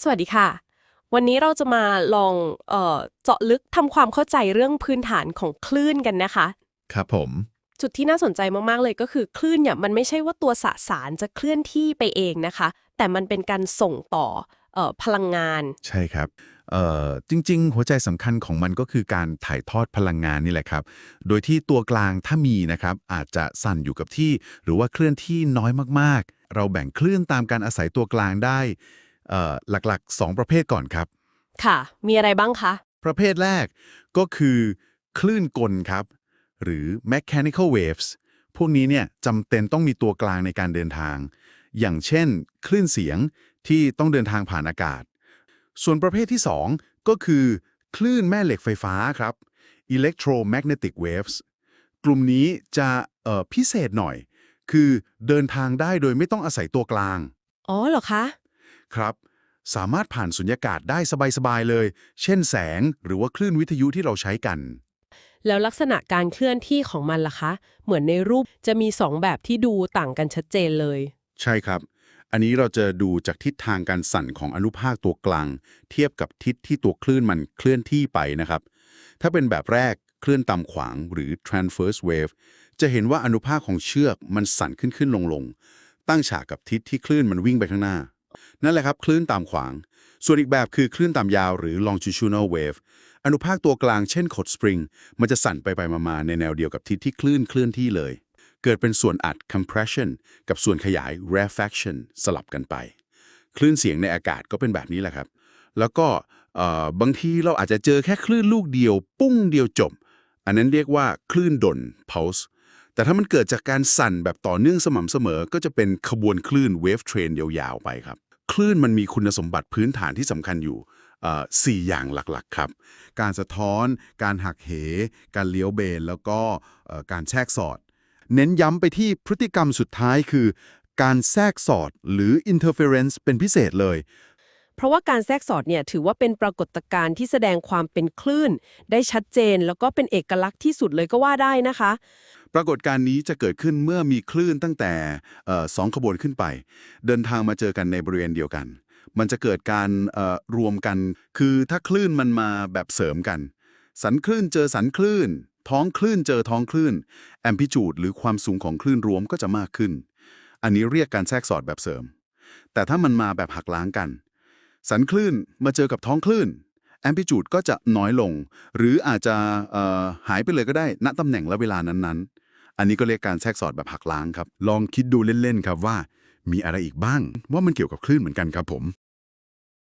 สวัสดีค่ะ วันนี้เราจะมาลองเอ่อเจาะลึกทำความเข้าใจเรื่องพื้นฐานของคลื่นกันนะคะ ครับผม จุดที่น่าสนใจมากๆเลยก็คือคลื่นเนี่ยมันไม่ใช่ว่าตัวสสารจะเคลื่อนที่ไปเองนะคะ แต่มันเป็นการส่งต่อเอ่อพลังงาน ใช่ครับเอ่อจริง ๆ หัวใจสำคัญของมันก็คือการถ่ายทอดพลังงานนี่แหละครับ โดยที่ตัวกลางถ้ามีนะครับ อาจจะสั่นอยู่กับที่ หรือว่าเคลื่อนที่น้อยมากๆ เราแบ่งคลื่นตามการอาศัยตัวกลางได้เอ่อ หลักๆ 2 ประเภทก่อนครับ ค่ะ มีอะไรบ้างคะ ประเภทแรกก็คือคลื่นกลครับ หรือ mechanical waves พวกนี้เนี่ยจำเป็นต้องมีตัวกลางในการเดินทาง อย่างเช่น คลื่นเสียงที่ต้องเดินทางผ่านอากาศ ส่วนประเภทที่ 2 ก็คือ คลื่นแม่เหล็กไฟฟ้าครับ electromagnetic waves กลุ่มนี้จะเอ่อพิเศษหน่อย คือเดินทางได้โดยไม่ต้องอาศัยตัวกลาง อ๋อเหรอคะ ครับ สามารถผ่านสุญญากาศได้สบายๆเลย เช่นแสงหรือว่าคลื่นวิทยุที่เราใช้กัน แล้วลักษณะการเคลื่อนที่ของมันล่ะคะ เหมือนในรูปจะมีสองแบบที่ดูต่างกันชัดเจนเลย ใช่ครับ อันนี้เราจะดูจากทิศทางการสั่นของอนุภาคตัวกลาง เทียบกับทิศที่ตัวคลื่นมันเคลื่อนที่ไปนะครับ ถ้าเป็นแบบแรกคลื่นตามขวางหรือ transverse wave จะเห็นว่าอนุภาคของเชือกมันสั่นขึ้นขึ้นลงลงๆตั้งฉากกับทิศที่คลื่นมันวิ่งไปข้างหน้า นั่นแหละครับคลื่นตามขวาง ส่วนอีกแบบคือคลื่นตามยาวหรือ longitudinal wave อนุภาคตัวกลางเช่นขดสปริง มันจะสั่นไปไปมาๆในแนวเดียวกับทิศที่คลื่นเคลื่อนที่เลย เกิดเป็นส่วนอัด compression กับส่วนขยาย rarefaction สลับกันไป คลื่นเสียงในอากาศก็เป็นแบบนี้แหละครับ แล้วก็บางทีเราอาจจะเจอแค่คลื่นลูกเดียว ปุ้งเดียวจบ อันนั้นเรียกว่าคลื่นดน pulse แต่ถ้ามันเกิดจากการสั่นแบบต่อเนื่องสม่ำเสมอ ก็จะเป็นขบวนคลื่น wave train ยาวๆไปครับ คลื่นมันมีคุณสมบัติพื้นฐานที่สำคัญอยู่เอ่อสี่อย่างหลักๆครับ การสะท้อน การหักเห การเลี้ยวเบน แล้วก็การแทรกสอด เน้นย้ำไปที่พฤติกรรมสุดท้ายคือ การแทรกสอดหรือ interference เป็นพิเศษเลย เพราะว่าการแทรกสอดเนี่ยถือว่าเป็นปรากฏการณ์ที่แสดงความเป็นคลื่น ได้ชัดเจนแล้วก็เป็นเอกลักษณ์ที่สุดเลยก็ว่าได้นะคะ ปรากฏการณ์นี้จะเกิดขึ้นเมื่อมีคลื่นตั้งแต่สองขบวนขึ้นไป เดินทางมาเจอกันในบริเวณเดียวกัน มันจะเกิดการรวมกัน คือถ้าคลื่นมันมาแบบเสริมกัน สันคลื่นเจอสันคลื่น ท้องคลื่นเจอท้องคลื่นแอมพลิจูดหรือความสูงของคลื่นรวมก็จะมากขึ้น อันนี้เรียกการแทรกสอดแบบเสริม แต่ถ้ามันมาแบบหักล้างกัน สันคลื่นมาเจอกับท้องคลื่นแอมพลิจูดก็จะน้อยลง หรืออาจจะหายไปเลยก็ได้ ณตำแหน่งและเวลานั้นๆ อันนี้ก็เรียกการแทรกสอดแบบหักล้างครับ ลองคิดดูเล่นๆครับว่า มีอะไรอีกบ้างว่ามันเกี่ยวกับคลื่นเหมือนกันครับผม